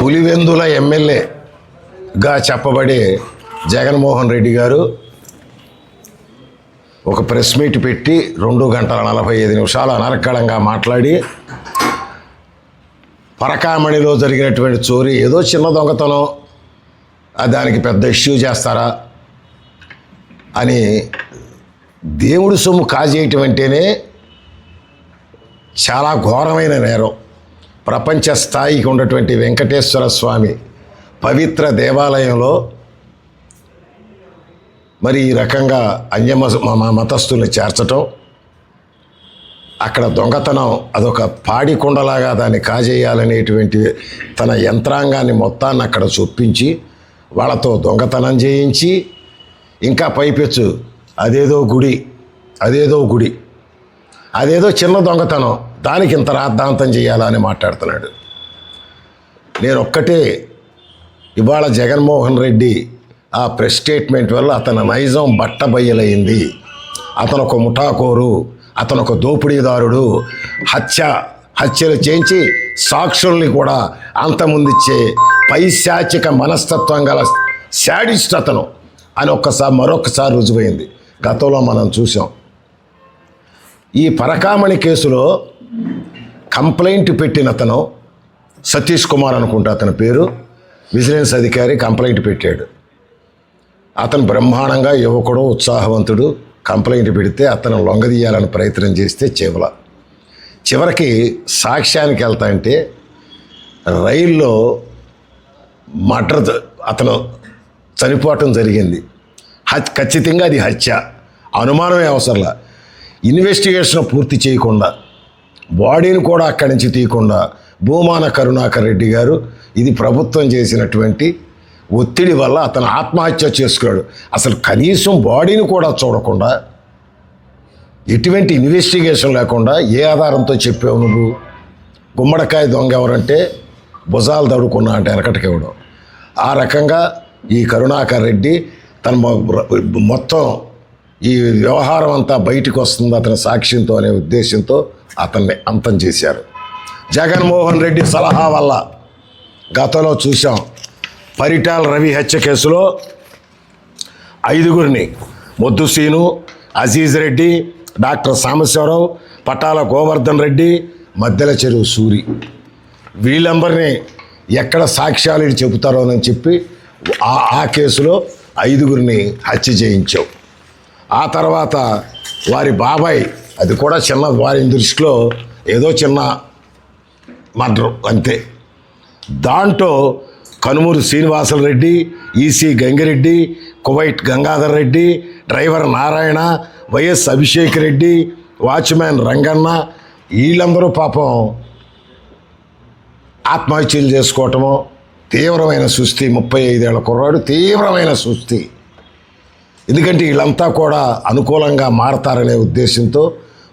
పులివెందుల ఎమ్మెల్యేగా చెప్పబడే జగన్మోహన్ రెడ్డి గారు ఒక ప్రెస్ మీట్ పెట్టి రెండు గంటల నలభై ఐదు నిమిషాలు అనర్కళంగా మాట్లాడి పరకామణిలో జరిగినటువంటి చోరీ ఏదో చిన్న దొంగతనం దానికి పెద్ద ఇష్యూ చేస్తారా అని దేవుడి సొమ్ము కాజేయటం అంటేనే చాలా ఘోరమైన నేరం. ప్రపంచ స్థాయికి ఉన్నటువంటి వెంకటేశ్వర స్వామి పవిత్ర దేవాలయంలో మరి ఈ రకంగా అన్యమ మతస్థుల్ని చేర్చటం అక్కడ దొంగతనం అదొక పాడి కుండలాగా దాన్ని కాజేయాలనేటువంటి తన యంత్రాంగాన్ని మొత్తాన్ని అక్కడ చొప్పించి వాళ్ళతో దొంగతనం చేయించి ఇంకా పైపెచ్చు. అదేదో గుడి అదేదో గుడి అదేదో చిన్న దొంగతనం దానికి ఇంత రాద్ధాంతం చేయాలా అని మాట్లాడుతున్నాడు. నేను ఒక్కటే ఇవాళ జగన్మోహన్ రెడ్డి ఆ ప్రెస్ స్టేట్మెంట్ వల్ల అతని నైజం బట్టబయ్యలైంది అతను ఒక ముఠాకోరు అతను ఒక దోపిడీదారుడు హత్య హత్యలు చేయించి సాక్షుల్ని కూడా అంతముందిచ్చే పైశాచిక మనస్తత్వం గల శాడిస్ట్ అతను అని ఒక్కసారి మరొకసారి రుజువైంది. గతంలో మనం చూసాం ఈ పరకామణి కేసులో కంప్లైంట్ పెట్టిన అతను సతీష్ కుమార్ అనుకుంటా అతని పేరు. విజిలెన్స్ అధికారి కంప్లైంట్ పెట్టాడు. అతను బ్రహ్మాండంగా యువకుడు ఉత్సాహవంతుడు. కంప్లైంట్ పెడితే అతను లొంగదీయాలని ప్రయత్నం చేస్తే చివల. చివరికి సాక్ష్యానికి వెళ్తా అంటే రైల్లో మర్డర్ అతను చనిపోవటం జరిగింది. హత్ ఖచ్చితంగా అది హత్య. అనుమానమే అవసరంలా. ఇన్వెస్టిగేషన్ పూర్తి చేయకుండా బాడీని కూడా అక్కడి నుంచి తీయకుండా భూమాన కరుణాకర్ రెడ్డి గారు ఇది ప్రభుత్వం చేసినటువంటి ఒత్తిడి వల్ల అతను ఆత్మహత్య చేసుకున్నాడు. అసలు కనీసం బాడీని కూడా చూడకుండా ఎటువంటి ఇన్వెస్టిగేషన్ లేకుండా ఏ ఆధారంతో చెప్పావు నువ్వు? గుమ్మడికాయ దొంగ ఎవరంటే భుజాలు దడుకున్నా అంటే వెనకటికివ్వడం ఆ రకంగా ఈ కరుణాకర్ రెడ్డి తన మొత్తం ఈ వ్యవహారం అంతా బయటికి వస్తుంది అతని సాక్ష్యంతో అనే ఉద్దేశంతో అతన్ని అంతం చేశారు. జగన్మోహన్ రెడ్డి సలహా వల్ల గతంలో చూసాం పరిటాల రవి హత్య కేసులో ఐదుగురిని ముద్దుసీను అజీజ్ రెడ్డి డాక్టర్ సాంబశివరావు పటాల గోవర్ధన్ రెడ్డి మద్దెల చెరువు సూరి. వీళ్ళందరినీ ఎక్కడ సాక్ష్యాలు చెబుతారో అని చెప్పి ఆ ఆ కేసులో ఐదుగురిని హత్య చేయించావు. ఆ తర్వాత వారి బాబాయ్ అది కూడా చిన్న వారి దృష్టిలో ఏదో చిన్న మర్డర్ అంతే. దాంట్లో Kanumuru Srinivasulu Reddy EC Gangireddy Kuwait Gangadhar Reddy driver Narayana YS Abhishek Reddy watchman Ranganna వీళ్ళందరూ పాపం ఆత్మహత్యలు చేసుకోవటము తీవ్రమైన సుస్థి ముప్పై ఐదేళ్ళ కుర్రాడు తీవ్రమైన సుస్థి. ఎందుకంటే వీళ్ళంతా కూడా అనుకూలంగా మారతారనే ఉద్దేశంతో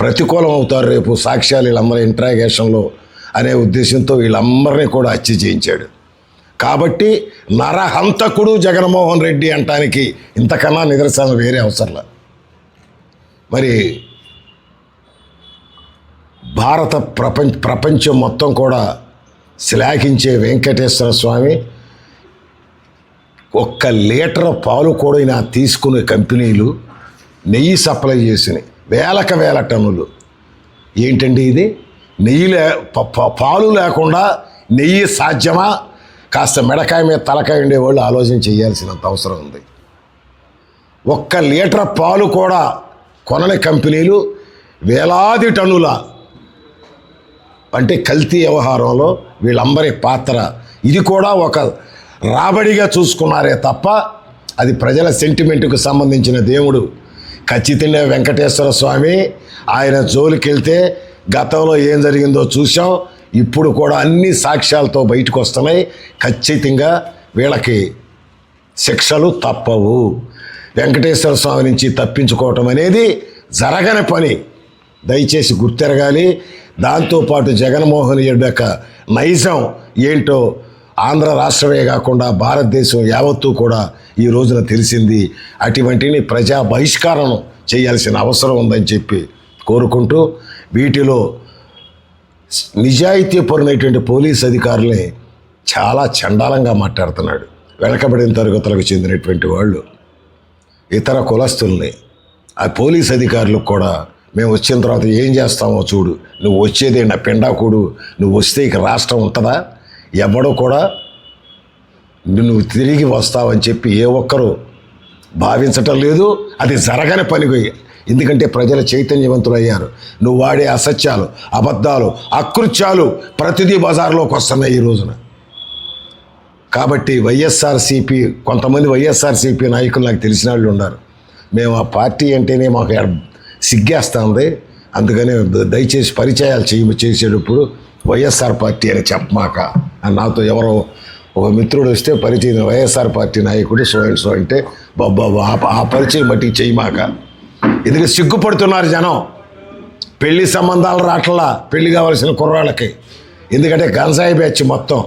ప్రతికూలం అవుతారు రేపు సాక్ష్యాలు వీళ్ళందరూ ఇంట్రాగేషన్లో అనే ఉద్దేశంతో వీళ్ళందరినీ కూడా హత్య చేయించాడు. కాబట్టి నరహంతకుడు జగన్మోహన్ రెడ్డి అంటానికి ఇంతకన్నా నిదర్శనం వేరే అవసరంలా. మరి భారత ప్రపంచ ప్రపంచం మొత్తం కూడా శ్లాఘించే వెంకటేశ్వర స్వామి ఒక్క లీటర్ పాలు కూడా తీసుకునే కంపెనీలు నెయ్యి సప్లై చేసినాయి. వేలకు వేల టన్నులు. ఏంటండి ఇది? నెయ్యి లే ప- పాలు లేకుండా నెయ్యి సాధ్యమా? కాస్త మెడకాయ మీద తలకాయ ఉండేవాళ్ళు ఆలోచన చేయాల్సినంత అవసరం ఉంది. ఒక్క లీటర్ పాలు కూడా కొనని కంపెనీలు వేలాది టన్నుల అంటే కల్తీ వ్యవహారంలో వీళ్ళందరి పాత్ర. ఇది కూడా ఒక రాబడిగా చూసుకున్నారే తప్ప అది ప్రజల సెంటిమెంట్కు సంబంధించిన దేవుడు. ఖచ్చితంగా వెంకటేశ్వర స్వామి ఆయన జోలికి వెళ్తే గతంలో ఏం జరిగిందో చూసాం ఇప్పుడు కూడా అన్ని సాక్ష్యాలతో బయటకు వస్తున్నాయి. ఖచ్చితంగా వీళ్ళకి శిక్షలు తప్పవు. వెంకటేశ్వర స్వామి నుంచి తప్పించుకోవటం అనేది జరగని పని. దయచేసి గుర్తెరగాలి. దాంతోపాటు జగన్మోహన్ రెడ్డి యొక్క నైజం ఏంటో ఆంధ్ర రాష్ట్రమే కాకుండా భారతదేశం యావత్తూ కూడా ఈ రోజున తెలిసింది. అటువంటిని ప్రజా బహిష్కారం చేయాల్సిన అవసరం ఉందని చెప్పి కోరుకుంటూ వీటిలో నిజాయితీపరునైనటువంటి పోలీస్ అధికారులే చాలా చండాలంగా మాట్లాడుతున్నాడు. వెనకబడిన తరగతులకు చెందినటువంటి వాళ్ళు ఇతర కులస్తుల్ని. ఆ పోలీస్ అధికారులకు కూడా మేము వచ్చిన తర్వాత ఏం చేస్తామో చూడు నువ్వు వచ్చేదే నా పిండాకుడు నువ్వు వస్తే ఇక రాష్ట్రం ఉంటుందా? ఎవడో కూడా నువ్వు తిరిగి వస్తావని చెప్పి ఏ ఒక్కరూ భావించటం లేదు అది జరగని పని ఎందుకంటే ప్రజల చైతన్యవంతులు అయ్యారు నువ్వు వాడే అసత్యాలు అబద్ధాలు అకృత్యాలు ప్రతిదీ బజార్లోకి వస్తున్నాయి ఈ రోజున. కాబట్టి వైఎస్ఆర్సీపీ కొంతమంది వైఎస్ఆర్సీపీ నాయకులు నాకు తెలిసిన వాళ్ళు ఉన్నారు. మేము ఆ పార్టీ అంటేనే మాకు సిగ్గేస్తుంది. అందుకని ద- దయచేసి పరిచయాలు చేయ చేసేటప్పుడు వైఎస్ఆర్ పార్టీ అని చెప్పమాక. అని నాతో ఎవరో ఒక మిత్రుడు వస్తే పరిచయం వైఎస్ఆర్ పార్టీ నాయకుడు సో అండ్ సో అంటే బాబా ఆ- పరిచయం బట్టి చేయమాక. ఎందుకంటే సిగ్గుపడుతున్నారు జనం. పెళ్ళి సంబంధాలు రాట్లా పెళ్ళి కావాల్సిన కుర్రాళ్ళకి. ఎందుకంటే గంజాయి బ్యాచ్ మొత్తం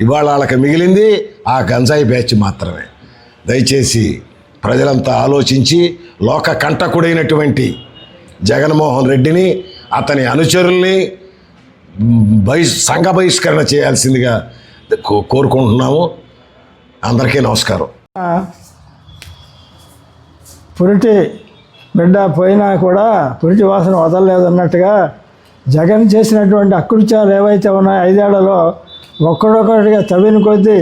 ఇవాళ వాళ్ళకి మిగిలింది ఆ గంజాయి బ్యాచ్ మాత్రమే. దయచేసి ప్రజలంతా ఆలోచించి లోక కంటకుడైనటువంటి జగన్మోహన్ రెడ్డిని అతని అనుచరుల్ని బహి సంఘ బహిష్కరణ చేయాల్సిందిగా కో- కోరుకుంటున్నాము. అందరికీ నమస్కారం. పురిటి బిడ్డ పోయినా కూడా పురిటి వాసన వదలలేదు అన్నట్టుగా జగన్ చేసినటువంటి అకృత్యాలు ఏవైతే ఉన్నాయో ఐదేళ్ళలో ఒక్కడొక్కటిగా తవ్విన కొద్దీ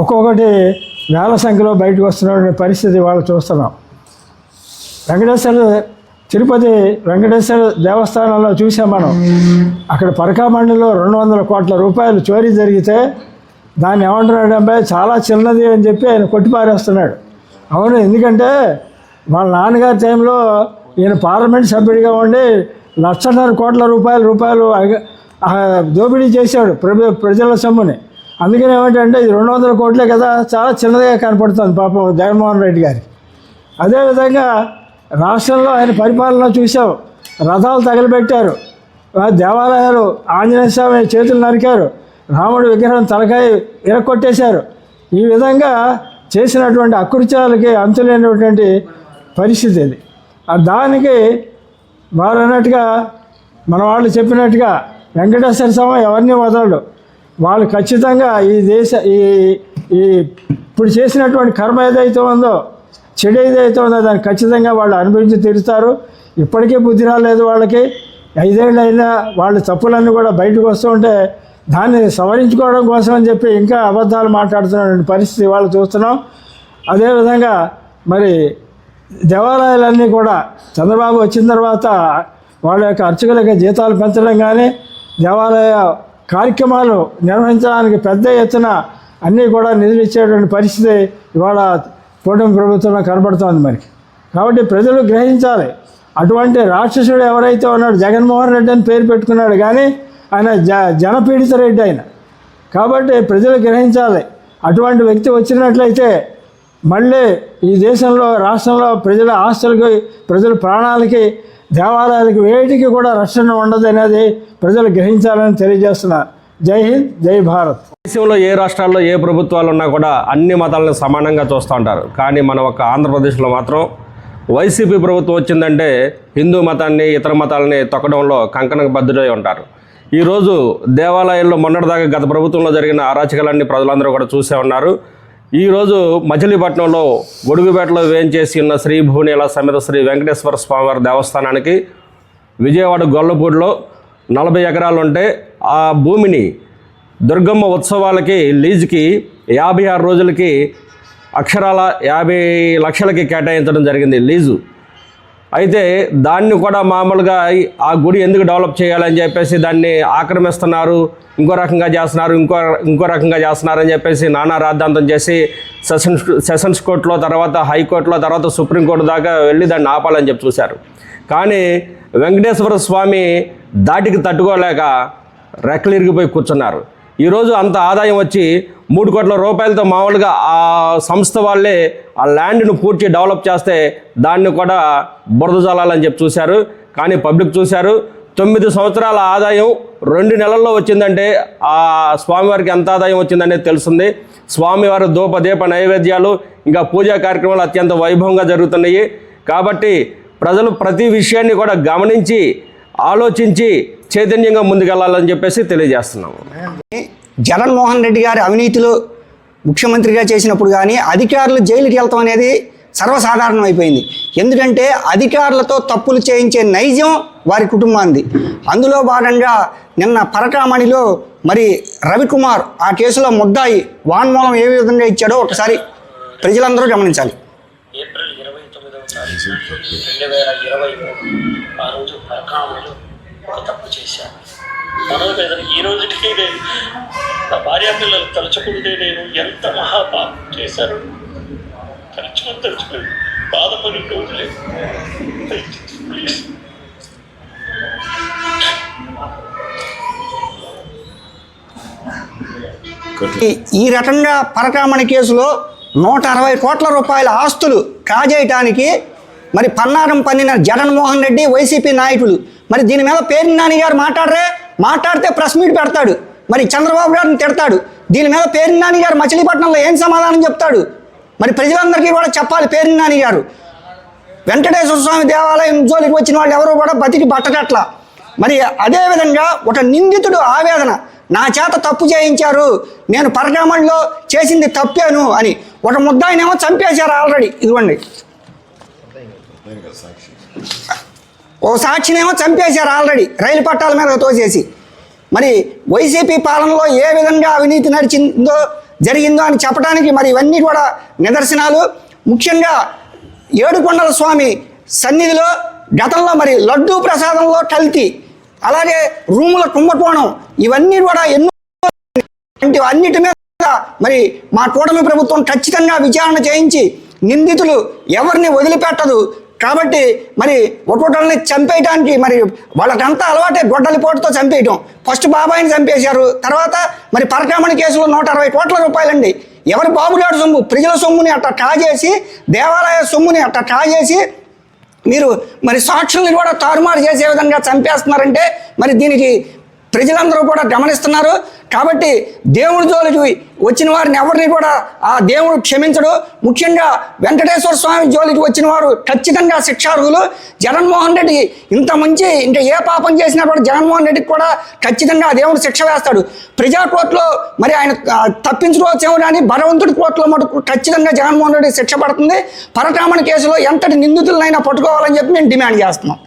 ఒక్కొక్కటి వేల సంఖ్యలో బయటకు వస్తున్నటువంటి పరిస్థితి వాళ్ళు చూస్తున్నాం. వెంకటేశ్వర తిరుపతి వెంకటేశ్వర దేవస్థానంలో చూసాం మనం. అక్కడ పరకామండిలో రెండు వందల కోట్ల రూపాయలు చోరీ జరిగితే దాన్ని ఏమంటున్నాడు అబ్బాయి చాలా చిన్నది అని చెప్పి ఆయన కొట్టిపారేస్తున్నాడు. అవును ఎందుకంటే వాళ్ళ నాన్నగారి టైంలో ఈయన పార్లమెంట్ సభ్యుడిగా ఉండి లక్షన్నర కోట్ల రూపాయలు రూపాయలు అగ- దోపిడీ చేశాడు ప్రభు ప్రజల సొమ్ముని. అందుకని ఏమిటంటే ఇది రెండు వందల కోట్లే కదా చాలా చిన్నదిగా కనపడుతుంది పాపం జగన్మోహన్ రెడ్డి గారికి. అదేవిధంగా రాష్ట్రంలో ఆయన పరిపాలన చూసాం రథాలు తగలబెట్టారు దేవాలయాలు ఆంజనేయ స్వామి చేతులు నరికారు రాముడి విగ్రహం తలకాయ ఇరక్కొట్టేశారు ఈ విధంగా చేసినటువంటి అకృత్యాలకి అంతులేనటువంటి పరిస్థితి అది దానికి వారు అన్నట్టుగా మన వాళ్ళు చెప్పినట్టుగా వెంకటేశ్వర స్వామి ఎవరిని వదలడు. వాళ్ళు ఖచ్చితంగా ఈ దేశ ఈ ఈ ఇప్పుడు చేసినటువంటి కర్మ ఏదైతే ఉందో చెడు ఏదైతే ఉందో దాన్ని ఖచ్చితంగా వాళ్ళు అనుభవించి తీరుస్తారు ఇప్పటికీ బుద్ధి రాలేదు వాళ్ళకి. ఐదేళ్ళు అయినా వాళ్ళ తప్పులన్నీ కూడా బయటకు వస్తూ ఉంటే దాన్ని సవరించుకోవడం కోసం అని చెప్పి ఇంకా అబద్ధాలు మాట్లాడుతున్నటువంటి పరిస్థితి వాళ్ళు చూస్తున్నాం. అదేవిధంగా మరి దేవాలయాలన్నీ కూడా చంద్రబాబు వచ్చిన తర్వాత వాళ్ళ యొక్క అర్చకులకి జీతాలు పెంచడం కానీ దేవాలయ కార్యక్రమాలు నిర్వహించడానికి పెద్ద ఎత్తున అన్నీ కూడా నిధులు ఇచ్చేటువంటి పరిస్థితి ఇవాళ కూటమి ప్రభుత్వంలో కనబడుతోంది మనకి. కాబట్టి ప్రజలు గ్రహించాలి. అటువంటి రాక్షసుడు ఎవరైతే ఉన్నాడు జగన్మోహన్ రెడ్డి అని పేరు పెట్టుకున్నాడు కానీ ఆయన జ జనపీడిత రెడ్డి ఆయన కాబట్టి ప్రజలు గ్రహించాలి. అటువంటి వ్యక్తి వచ్చినట్లయితే మళ్ళీ ఈ దేశంలో రాష్ట్రంలో ప్రజల ఆస్తులకి ప్రజల ప్రాణాలకి దేవాలయాలకి వేటికి కూడా రక్షణ ఉండదు అనేది ప్రజలు గ్రహించాలని తెలియజేస్తున్నా. జై హింద్ జై భారత్. దేశంలో ఏ రాష్ట్రాల్లో ఏ ప్రభుత్వాలు ఉన్నా కూడా అన్ని మతాలను సమానంగా చూస్తూ ఉంటారు. కానీ మన ఒక ఆంధ్రప్రదేశ్లో మాత్రం వైసీపీ ప్రభుత్వం వచ్చిందంటే హిందూ మతాన్ని ఇతర మతాలని తొక్కడంలో కంకణకు బద్దుడై ఉంటారు. ఈరోజు దేవాలయాల్లో మొన్నటిదాకా గత ప్రభుత్వంలో జరిగిన అరాచకాలన్నీ ప్రజలందరూ కూడా చూసే ఉన్నారు. ఈరోజు మచిలీపట్నంలో గొడుగుపేటలో వేయించేసి ఉన్న శ్రీ భువనేల సమేత శ్రీ వెంకటేశ్వర స్వామివారి దేవస్థానానికి విజయవాడ గొల్లపూడిలో నలభై ఎకరాలు ఉంటే ఆ భూమిని దుర్గమ్మ ఉత్సవాలకి లీజుకి యాభై ఆరు రోజులకి అక్షరాల యాభై లక్షలకి కేటాయించడం జరిగింది. లీజు అయితే దాన్ని కూడా మామూలుగా ఆ గుడి ఎందుకు డెవలప్ చేయాలని చెప్పేసి దాన్ని ఆక్రమిస్తున్నారు ఇంకో రకంగా చేస్తున్నారు ఇంకో ఇంకో రకంగా చేస్తున్నారు అని చెప్పేసి నానా రాద్ధాంతం చేసి సెషన్స్ సెషన్స్ కోర్టులో తర్వాత హైకోర్టులో తర్వాత సుప్రీంకోర్టు దాకా వెళ్ళి దాన్ని ఆపాలని చెప్పి చూశారు. కానీ వెంకటేశ్వర స్వామి దాటికి తట్టుకోలేక రెక్కలు ఇరిగిపోయి కూర్చున్నారు. ఈరోజు అంత ఆదాయం వచ్చి మూడు కోట్ల రూపాయలతో మామూలుగా ఆ సంస్థ వాళ్ళే ఆ ల్యాండ్ను పూర్తి డెవలప్ చేస్తే దాన్ని కూడా బురద జల్లాలని చెప్పి చూశారు. కానీ పబ్లిక్ చూశారు. తొమ్మిది సంవత్సరాల ఆదాయం రెండు నెలల్లో వచ్చిందంటే ఆ స్వామివారికి ఎంత ఆదాయం వచ్చిందనేది తెలుస్తుంది. స్వామివారి ధూప దీప నైవేద్యాలు ఇంకా పూజా కార్యక్రమాలు అత్యంత వైభవంగా జరుగుతున్నాయి. కాబట్టి ప్రజలు ప్రతి విషయాన్ని కూడా గమనించి ఆలోచించి చైతన్యంగా ముందుకెళ్ళాలని చెప్పేసి తెలియజేస్తున్నాము. జగన్మోహన్ రెడ్డి గారి అవినీతిలో ముఖ్యమంత్రిగా చేసినప్పుడు కానీ అధికారులు జైలుకి వెళ్తాం అనేది సర్వసాధారణం అయిపోయింది. ఎందుకంటే అధికారులతో తప్పులు చేయించే నైజం వారి కుటుంబాంది అందులో భాగంగా నిన్న పరకామణిలో మరి రవికుమార్ ఆ కేసులో ముద్దాయి వాన్మూలం ఏ విధంగా ఇచ్చాడో ఒకసారి ప్రజలందరూ గమనించాలి. ఏప్రిల్ ఇరవై తొమ్మిదవ తారీఖు రెండు వేల ఇరవై ఆ రోజు పరకామణిలో కూడా తప్పు చేశాను. మనోజ్ మీద ఈ రోజుకి నేను నా భార్య పిల్లలు తలుచుకుంటే నేను ఎంత మహాపాపం చేశాను తలుచుకొని తలుచుకొని బాధపడి రోజులేదు ప్లీజ్. ఈ రకంగా పరకామణి కేసులో నూట అరవై కోట్ల రూపాయల ఆస్తులు కాజేయటానికి మరి పన్నారం పన్నిన జగన్మోహన్ రెడ్డి వైసీపీ నాయకులు మరి దీని మీద పేరు నాని గారు మాట్లాడరే మాట్లాడితే ప్రెస్ మీట్ పెడతాడు. మరి చంద్రబాబు గారిని తిడతాడు. దీని మీద పేరు నాని గారు మచిలీపట్నంలో ఏం సమాధానం చెప్తాడు? మరి ప్రజలందరికీ కూడా చెప్పాలి పేరు నాని గారు. వెంకటేశ్వర స్వామి దేవాలయం జోలికి వచ్చిన వాళ్ళు ఎవరు కూడా బతికి బట్టకట్ల మరి అదేవిధంగా ఒక నిందితుడు ఆవేదన నా చేత తప్పు చేయించారు నేను పరకామణిలో చేసింది తప్పాను అని ఒక ముద్దాయినేమో చంపేశారు ఆల్రెడీ. ఇదిగోండి. ఓ సాక్షినేమో చంపేశారు ఆల్రెడీ. రైలు పట్టాల మీద తోసేసి. మరి వైసీపీ పాలనలో ఏ విధంగా అవినీతి నడిచిందో జరిగిందో అని చెప్పడానికి మరి ఇవన్నీ కూడా నిదర్శనాలు. ముఖ్యంగా ఏడుకొండల స్వామి సన్నిధిలో గతంలో మరి లడ్డూ ప్రసాదంలో కల్తీ అలాగే రూముల కుంభకోణం ఇవన్నీ కూడా ఎన్నో వంటి అన్నిటి మీద మరి మా కూటమి ప్రభుత్వం ఖచ్చితంగా విచారణ చేయించి నిందితులు ఎవరిని వదిలిపెట్టదు కాబట్టి మరి ఒక్కొక్కరిని చంపేయటానికి మరి వాళ్ళకంతా అలవాటే గొడ్డలి పోటుతో చంపేయటం. ఫస్ట్ బాబాయిని చంపేశారు. తర్వాత మరి పరకామణి కేసులో నూట అరవై కోట్ల రూపాయలండి. ఎవరి బాబుగాడు సొమ్ము? ప్రజల సొమ్ముని అట్ట కాజేసి దేవాలయ సొమ్ముని అట్ట కాజేసి మీరు మరి సాక్షుల్ని కూడా తారుమారు చేసే విధంగా చంపేస్తున్నారంటే మరి దీనికి ప్రజలందరూ కూడా గమనిస్తున్నారు. కాబట్టి దేవుడి జోలికి వచ్చిన వారిని ఎవరిని కూడా ఆ దేవుడు క్షమించడు. ముఖ్యంగా వెంకటేశ్వర స్వామి జోలికి వచ్చిన వారు ఖచ్చితంగా శిక్షార్హులు. జగన్మోహన్ రెడ్డి ఇంత మంచి ఇంకా ఏ పాపం చేసినా కూడా జగన్మోహన్ రెడ్డికి కూడా ఖచ్చితంగా దేవుడు శిక్ష వేస్తాడు. ప్రజా కోర్టులో మరి ఆయన తప్పించుకోవచ్చేమో కానీ భగవంతుడి కోర్టులో మటుకు ఖచ్చితంగా జగన్మోహన్ రెడ్డి శిక్ష పడుతుంది. పరకామణ కేసులో ఎంతటి నిందితులనైనా పట్టుకోవాలని చెప్పి మేము డిమాండ్ చేస్తున్నాం.